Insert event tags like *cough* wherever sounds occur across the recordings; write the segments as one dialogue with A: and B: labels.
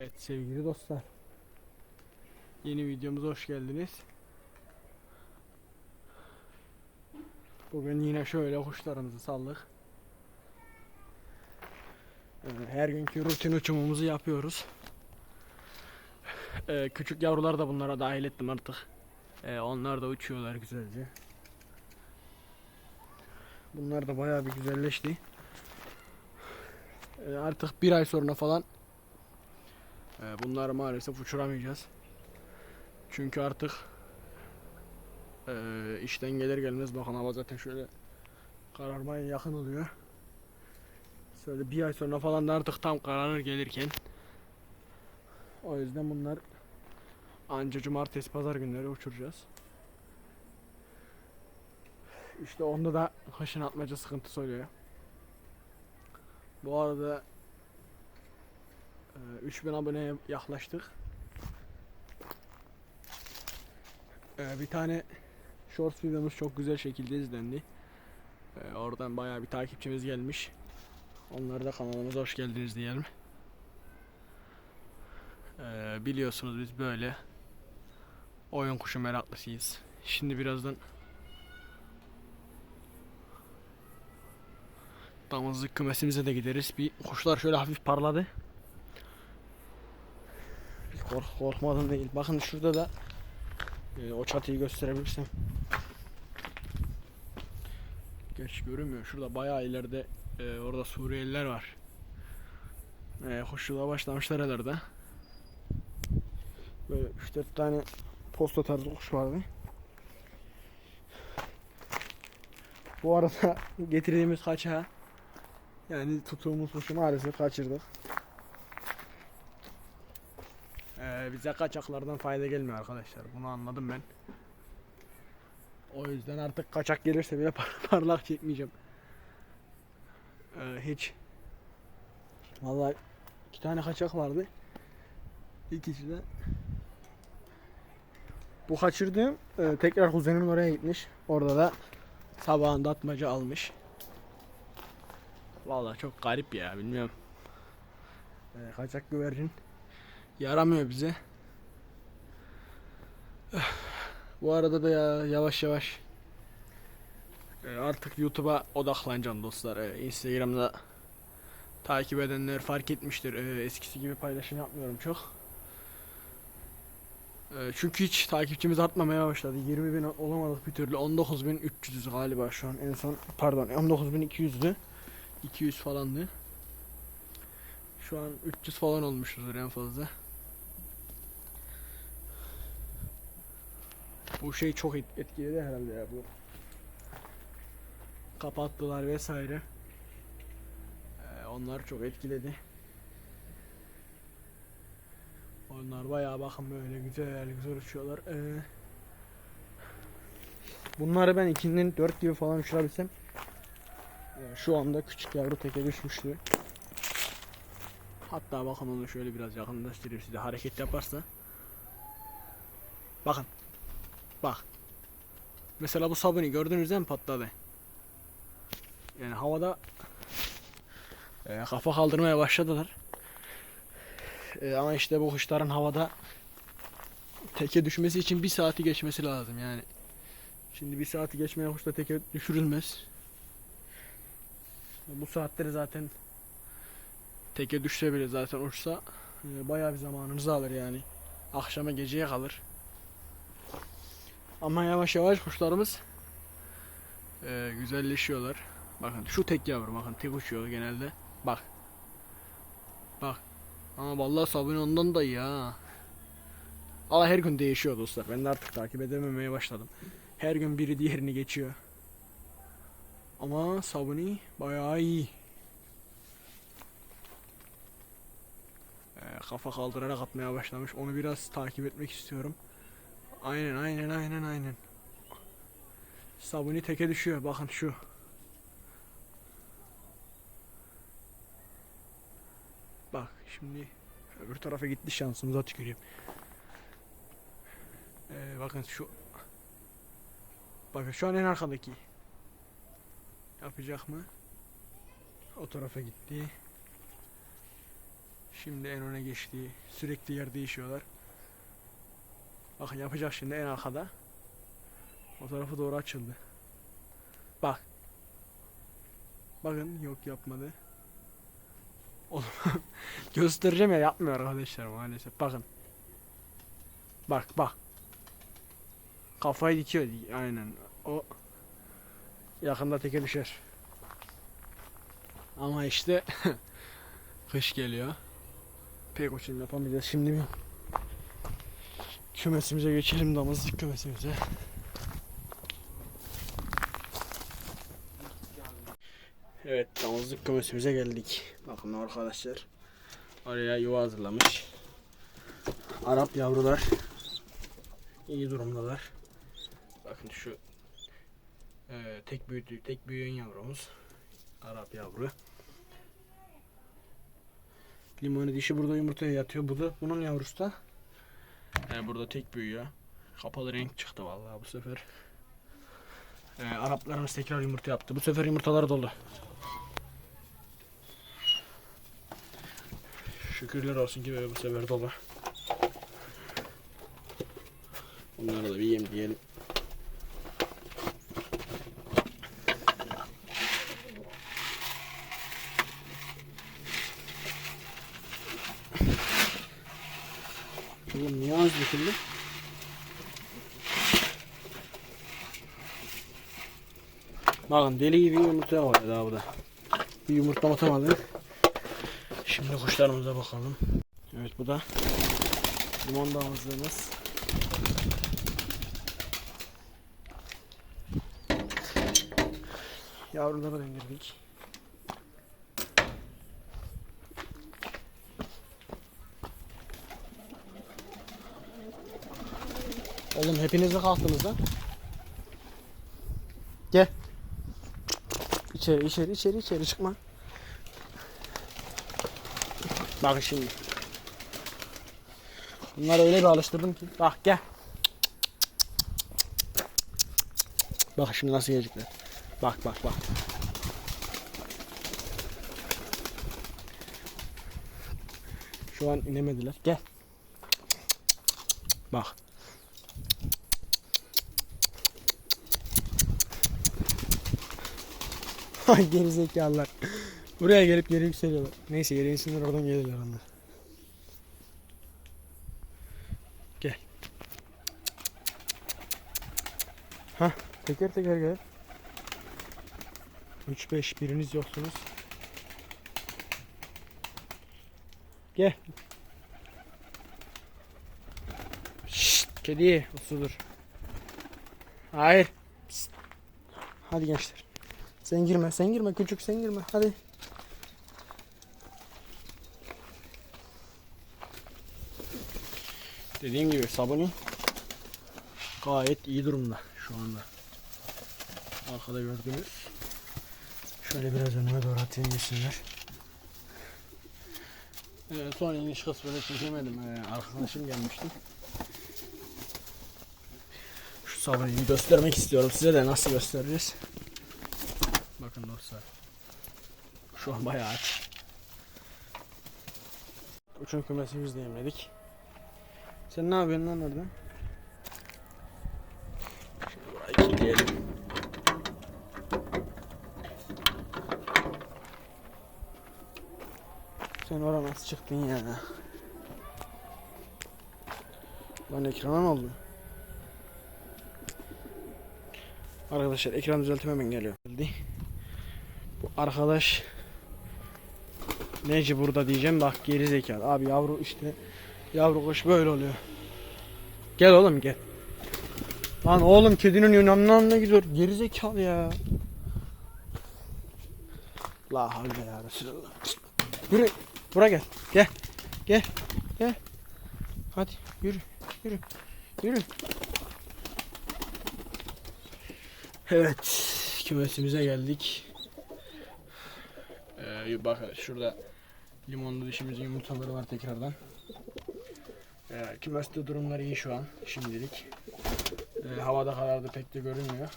A: Evet sevgili dostlar. Yeni videomuza hoş geldiniz. Bugün yine şöyle kuşlarımızı saldık. Ee, Her günkü rutin uçumumuzu yapıyoruz. Ee, Küçük yavrular da bunlara dahil ettim artık. Ee, Onlar da uçuyorlar güzelce. Bunlar da bayağı bir güzelleşti. Ee, Artık bir ay sonra falan Bunları maalesef uçuramayacağız. Çünkü artık eee, işten gelir gelmez bakın hava zaten şöyle kararmaya yakın oluyor. Şöyle bir ay sonra falan da artık tam kararır gelirken. O yüzden bunlar anca cumartesi pazar günleri uçuracağız. İşte onda da kışın atmaca sıkıntısı oluyor. Bu arada ee, 3000 aboneye yaklaştık. Ee, bir tane shorts videomuz çok güzel şekilde izlendi. Ee, oradan bayağı bir takipçimiz gelmiş. Onlara da kanalımıza hoş geldiniz diyelim. Ee, biliyorsunuz biz böyle oyun kuşu meraklısıyız. Şimdi birazdan damızlık kümesimize de gideriz. Bir kuşlar şöyle hafif parladı. Kork korkmadan değil. Bakın şurada da e, o çatıyı gösterebilirsem. Geç görünmüyor. Şurada bayağı ileride e, orada Suriyeliler var. E, hoşçuluğa başlamışlar herhalde. Böyle 3-4 tane posta tarzı kuş vardı. Bu arada *laughs* getirdiğimiz kaçağı yani tuttuğumuz kuşu maalesef kaçırdık. Ee, bize kaçaklardan fayda gelmiyor arkadaşlar. Bunu anladım ben. O yüzden artık kaçak gelirse bile *laughs* par- parlak çekmeyeceğim. Ee, hiç. Vallahi iki tane kaçak vardı. İkisi de bu kaçırdığım e, tekrar kuzenimin oraya gitmiş. Orada da sabahında atmaca almış. Vallahi çok garip ya bilmiyorum. Ee, kaçak güvercin yaramıyor bize. Bu arada da ya, yavaş yavaş e, artık YouTube'a odaklanacağım dostlar. E, Instagram'da takip edenler fark etmiştir. E, Eskisi gibi paylaşım yapmıyorum çok. Çünkü hiç takipçimiz artmamaya başladı. 20 bin olamadık bir türlü. 19.300'üz galiba şu an. En son pardon 19.200'dü. 200 falandı. Şu an 300 falan olmuşuzdur en fazla. Bu şey çok et- etkiledi herhalde ya bu. Kapattılar vesaire. Ee, onlar çok etkiledi. Onlar bayağı bakın böyle güzel güzel uçuyorlar. Ee, bunları ben ikinin 4 gibi falan uçurabilsem yani şu anda küçük yavru teke düşmüştü. Hatta bakın onu şöyle biraz yakınlaştırayım size hareket yaparsa. Bakın. Bak. Mesela bu sabuni gördünüz değil mi patladı? Yani havada e, kafa kaldırmaya başladılar. E, ama işte bu kuşların havada teke düşmesi için bir saati geçmesi lazım yani. Şimdi bir saati geçmeye kuşta teke düşürülmez. Bu saatleri zaten teke düşse bile zaten uçsa e, bayağı bir zamanınızı alır yani. Akşama geceye kalır. Ama yavaş yavaş kuşlarımız e, güzelleşiyorlar. Bakın şu tek yavru bakın tek uçuyor genelde. Bak. Bak. Ama vallahi sabun ondan da ha. Ama her gün değişiyor dostlar. Ben de artık takip edememeye başladım. Her gün biri diğerini geçiyor. Ama sabuni bayağı iyi. Ee, kafa kaldırarak atmaya başlamış. Onu biraz takip etmek istiyorum. Aynen aynen aynen aynen. Sabuni teke düşüyor. Bakın şu. Bak şimdi öbür tarafa gitti şansımıza tüküreyim. Ee, bakın şu. Bakın şu an en arkadaki. Yapacak mı? O tarafa gitti. Şimdi en öne geçti. Sürekli yer değişiyorlar. Bakın yapacak şimdi en arkada. O tarafa doğru açıldı. Bak. Bakın yok yapmadı. Oğlum *laughs* göstereceğim ya yapmıyor arkadaşlar maalesef. Bakın. Bak bak. Kafayı dikiyor. Aynen. O yakında teke düşer. Ama işte *laughs* kış geliyor. Pek uçum yapamayacağız. Şimdi bir kümesimize geçelim damızlık kümesimize. Evet damızlık kümesimize geldik. Bakın arkadaşlar. Oraya yuva hazırlamış. Arap yavrular iyi durumdalar. Bakın şu e, tek büyüdü, tek büyüyen yavrumuz. Arap yavru. Limonu dişi burada yumurtaya yatıyor. Bu da bunun yavrusu da e, burada tek büyüyor. Kapalı renk çıktı vallahi bu sefer. E, Araplarımız tekrar yumurta yaptı. Bu sefer yumurtalar dolu. Şükürler olsun ki böyle bu sefer dolu. Bunlara da bir yem diyelim. Oğlum niye az döküldü? Bakın deli gibi yumurta var daha burada. Bir yumurta atamadı. Şimdi kuşlarımıza bakalım. Evet bu da limon damızlığımız. Yavruları döndürdük. Oğlum hepiniz de kalktınız lan. Gel. İçeri içeri içeri içeri çıkma. Bak şimdi. Bunları öyle bir alıştırdım ki. Bak gel. Bak şimdi nasıl gelecekler. Bak bak bak. Şu an inemediler. Gel. Bak. Gerizekalılar. Buraya gelip geri yükseliyorlar. Neyse yere insinler oradan gelirler onlar. Gel. Ha, teker teker gel. 3 5 biriniz yoksunuz. Gel. Şşt, kedi usulür. Hayır. Psst. Hadi gençler. Sen girme, sen girme küçük sen girme. Hadi. Dediğim gibi sabuni gayet iyi durumda şu anda. Arkada gördüğünüz. Şöyle biraz önüme doğru atayım yesinler. Ee, son iniş kısmını çekemedim. Ee, arkadaşım gelmişti. Şu sabuniyi göstermek istiyorum. Size de nasıl gösteririz. Bakın dostlar. Şu an bayağı aç. Uçun kümesimizi de yemledik. Sen ne yapıyorsun lan orada? Şimdi burayı kilitleyelim. Sen nasıl çıktın ya? Lan ekrana ne oldu? Arkadaşlar ekran düzeltme hemen geliyor. Arkadaş Neci burada diyeceğim bak geri zekalı. Abi yavru işte yavru kuş böyle oluyor. Gel oğlum gel. Lan oğlum kedinin yunanına gidiyor. Geri zekalı ya. La havle ya Resulallah. Yürü. Buraya gel. Gel. Gel. Gel. Hadi yürü. Yürü. Yürü. Evet. Kümesimize geldik. Ee, bak şurada limonlu dişimizin yumurtaları var tekrardan. Ee, kümeste durumları iyi şu an şimdilik. Ee, havada karardı pek de görünmüyor.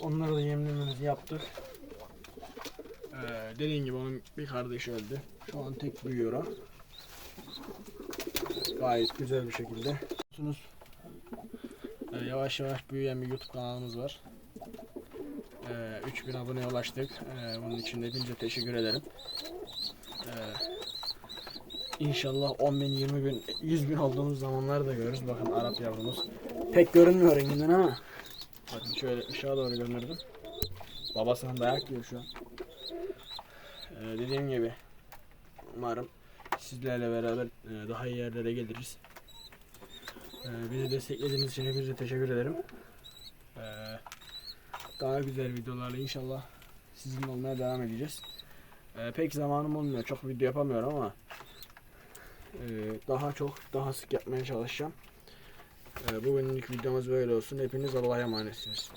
A: Onları da yemlememizi yaptık. Ee, dediğim gibi onun bir kardeşi öldü. Şu an tek büyüyor o. Gayet güzel bir şekilde. Biliyorsunuz, e, Yavaş yavaş büyüyen bir YouTube kanalımız var. E, 3000 aboneye ulaştık. E, bunun için de hepinize teşekkür ederim. E, İnşallah 10 bin, 20 bin, 100 bin olduğumuz zamanları da görürüz. Bakın Arap yavrumuz. Pek görünmüyor renginden ama. Bakın şöyle ışığa doğru gönderdim. Babasının dayak yiyor şu an. Ee, dediğim gibi umarım sizlerle beraber e, daha iyi yerlere geliriz. Ee, bizi desteklediğiniz için hepinize teşekkür ederim. Ee, daha güzel videolarla inşallah sizinle olmaya devam edeceğiz. Ee, pek zamanım olmuyor. Çok video yapamıyorum ama e, daha çok daha sık yapmaya çalışacağım. Ee, bugünlük videomuz böyle olsun. Hepiniz Allah'a emanetsiniz.